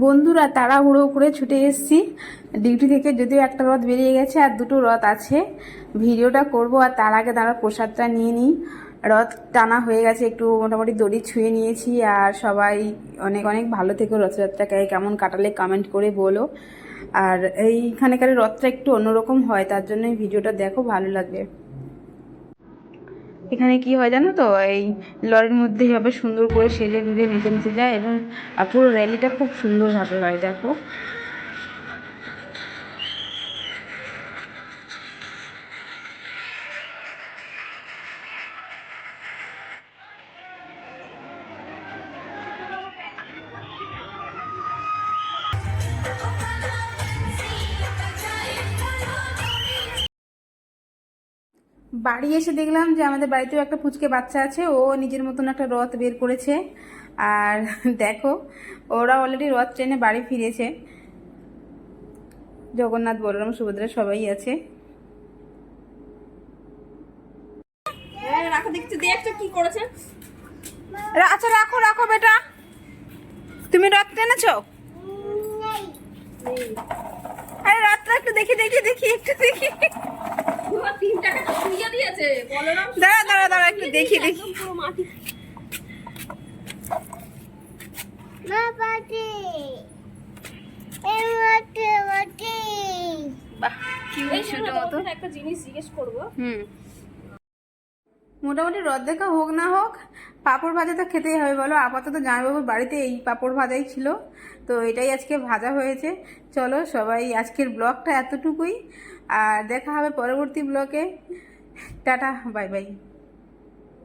বন্ধুরা, তাড়াহুড়ো করে ছুটে এসেছি। ডিউটি থেকে যদিও একটা রথ বেরিয়ে গেছে আর দুটো রথ আছে। ভিডিওটা করব আর তার আগে তারা প্রসাদটা নিয়ে নিই। রথ টানা হয়ে গেছে, একটু মোটামুটি দড়ি ছুঁয়ে নিয়েছি আর সবাই অনেক অনেক ভালো থেকো রথযাত্রাকে। কেমন কাটালে কমেন্ট করে বলো। আর এইখানেকার রথটা একটু অন্যরকম হয়, তার জন্য এই ভিডিওটা দেখো, ভালো লাগবে। এখানে কি হয় জানো তো? এই লরির মধ্যে এভাবে সুন্দর করে সেজে গুজে নিচে নিচে যায় এবং পুরো র্যালিটা খুব সুন্দরভাবে হয়, দেখো। বাড়ি এসে দেখলাম যে আমাদের বাড়িতেও একটা ফুচকে বাচ্চা আছে ও নিজের মতন একটা রথ বের করেছে। আর দেখো ওরা অলরেডি রথ ট্রেনে বাড়ি ফিরেছে। জগন্নাথ বলরাম সুভদ্রা সবাই আছে। রাখো দেখছি দেখছ কি করেছে। আচ্ছা রাখো রাখো বেটা। তুমি রথ টেনেছো? আরে রথটা একটু দেখি দেখি দেখি একটু দেখি বাবা তিন টাকা তো শুইয়ে দিয়েছে বলরাম দাঁড়া দাঁড়া দাঁড়া একটু দেখি দেখি একদম পুরো মাটি বাহ কি এই ছোট শোনো, মতো তোমাকে একটা জিনিস জিজ্ঞেস করব। হুম। মোটামুটি রদ দেখা হোক না হোক পাঁপড় ভাজা তো খেতেই হবে বলো। আপাতত জামাইবাবুর বাড়িতে এই পাঁপড় ভাজাই ছিল। তো এটাই আজকে ভাজা হয়েছে। চলো সবাই আজকের ব্লগটা এতটুকুই। আর দেখা হবে পরবর্তী ব্লগে। Tata bye bye.